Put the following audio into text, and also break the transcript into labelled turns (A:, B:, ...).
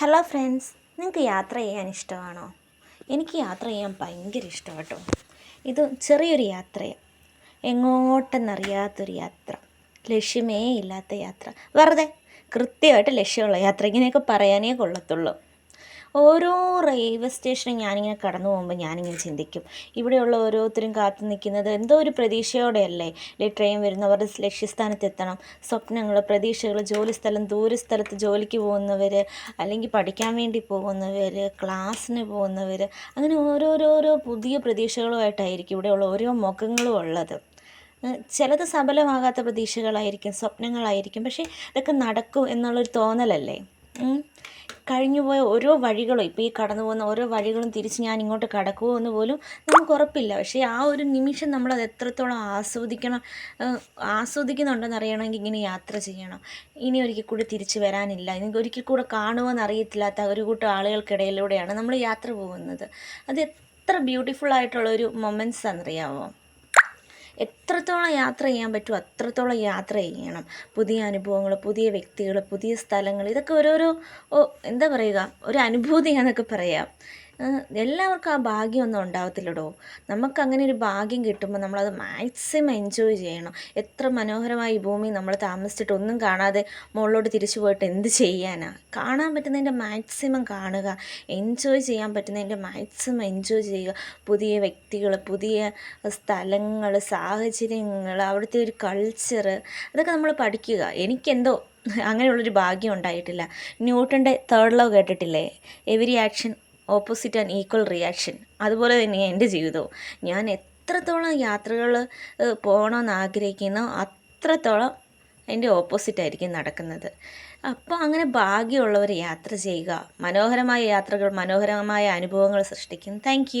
A: Hello friends നിങ്ങൾക്ക് യാത്ര ചെയ്യാൻ ഇഷ്ടമാണോ? എനിക്ക് യാത്ര ചെയ്യാൻ ഭയങ്കര ഇഷ്ടം കേട്ടോ ഇത് ചെറിയൊരു യാത്രയാണ് എങ്ങോട്ടെന്നറിയാത്തൊരു യാത്ര. ലക്ഷ്യമേ ഇല്ലാത്ത യാത്ര. വെറുതെ കൃത്യമായിട്ട് ലക്ഷ്യമുള്ള യാത്ര. ഇങ്ങനെയൊക്കെ പറയാനേ കൊള്ളത്തുള്ളൂ. ഓരോ റെയിൽവേ സ്റ്റേഷനും ഞാനിങ്ങനെ കടന്നു പോകുമ്പോൾ ഞാനിങ്ങനെ ചിന്തിക്കും. ഇവിടെയുള്ള ഓരോരുത്തരും കാത്തു നിൽക്കുന്നത് എന്തോ ഒരു പ്രതീക്ഷയോടെയല്ലേ? ഈ ട്രെയിൻ വരുന്നവരുടെ ലക്ഷ്യസ്ഥാനത്ത് എത്തണം. സ്വപ്നങ്ങൾ പ്രതീക്ഷകൾ ജോലിസ്ഥലം ദൂരസ്ഥലത്ത് ജോലിക്ക് പോകുന്നവർ അല്ലെങ്കിൽ പഠിക്കാൻ വേണ്ടി പോകുന്നവർ ക്ലാസ്സിന് പോകുന്നവർ അങ്ങനെ ഓരോരോരോ പുതിയ പ്രതീക്ഷകളുമായിട്ടായിരിക്കും ഇവിടെയുള്ള ഓരോ മുഖങ്ങളും ഉള്ളത്. ചിലത് സഫലമാകാത്ത പ്രതീക്ഷകളായിരിക്കും സ്വപ്നങ്ങളായിരിക്കും പക്ഷേ ഇതൊക്കെ നടക്കും എന്നുള്ളൊരു തോന്നലല്ലേ. കഴിഞ്ഞുപോയ ഓരോ വഴികളും ഇപ്പോൾ ഈ കടന്നു പോകുന്ന ഓരോ വഴികളും തിരിച്ച് ഞാൻ ഇങ്ങോട്ട് കടക്കുമോ എന്ന് പോലും നമുക്ക് ഉറപ്പില്ല. പക്ഷേ ആ ഒരു നിമിഷം നമ്മളത് എത്രത്തോളം ആസ്വദിക്കണം ആസ്വദിക്കുന്നുണ്ടെന്ന് അറിയണമെങ്കിൽ ഇങ്ങനെ യാത്ര ചെയ്യണം. ഇനി ഒരിക്കൽ കൂടി തിരിച്ച് വരാനില്ല. ഇനി ഒരിക്കൽ കൂടെ കാണുമെന്ന് അറിയത്തില്ലാത്ത ഒരു കൂട്ടം ആളുകൾക്കിടയിലൂടെയാണ് നമ്മൾ യാത്ര പോകുന്നത്. അത് എത്ര ബ്യൂട്ടിഫുൾ ആയിട്ടുള്ള ഒരു മൊമെന്റ്സ് ആണെന്നറിയാമോ എത്രത്തോളം യാത്ര ചെയ്യാൻ പറ്റുമോ അത്രത്തോളം യാത്ര ചെയ്യണം. പുതിയ അനുഭവങ്ങൾ പുതിയ വ്യക്തികൾ പുതിയ സ്ഥലങ്ങൾ. ഇതൊക്കെ ഓരോരോ എന്താ പറയുക ഒരു അനുഭൂതിയാന്നൊക്കെ പറയാം. എല്ലാവർക്കും ആ ഭാഗ്യമൊന്നും ഉണ്ടാവത്തില്ലടോ. നമുക്കങ്ങനെ ഒരു ഭാഗ്യം കിട്ടുമ്പോൾ നമ്മളത് മാക്സിമം എൻജോയ് ചെയ്യണം. എത്ര മനോഹരമായി ഈ ഭൂമി നമ്മൾ താമസിച്ചിട്ട് ഒന്നും കാണാതെ മുകളിലോട്ട് തിരിച്ചു പോയിട്ട് എന്ത് ചെയ്യാനാണ് കാണാൻ പറ്റുന്നതിന്റെ മാക്സിമം കാണുക. എൻജോയ് ചെയ്യാൻ പറ്റുന്നതിന്റെ മാക്സിമം എൻജോയ് ചെയ്യുക. പുതിയ വ്യക്തികൾ പുതിയ സ്ഥലങ്ങൾ സാഹചര്യങ്ങൾ അവിടുത്തെ ഒരു കൾച്ചർ അതൊക്കെ നമ്മൾ പഠിക്കുക. എനിക്കെന്തോ അങ്ങനെയുള്ളൊരു ഭാഗ്യം ഉണ്ടായിട്ടില്ല. ന്യൂട്ടന്റെ തേർഡ് ലോ കേട്ടിട്ടില്ലേ? Every action opposite and equal reaction അതുപോലെ തന്നെ എന്റെ ജീവിതവും. ഞാൻ എത്രത്തോളം യാത്രകൾ പോകണമെന്ന് ആഗ്രഹിക്കുന്നോ അത്രത്തോളം അതിന്റെ ഓപ്പോസിറ്റ് ആയിരിക്കും നടക്കുന്നത്. അപ്പോൾ അങ്ങനെ ഭാഗ്യമുള്ളവർ യാത്ര ചെയ്യുക. മനോഹരമായ യാത്രകൾ മനോഹരമായ അനുഭവങ്ങൾ സൃഷ്ടിക്കും. താങ്ക്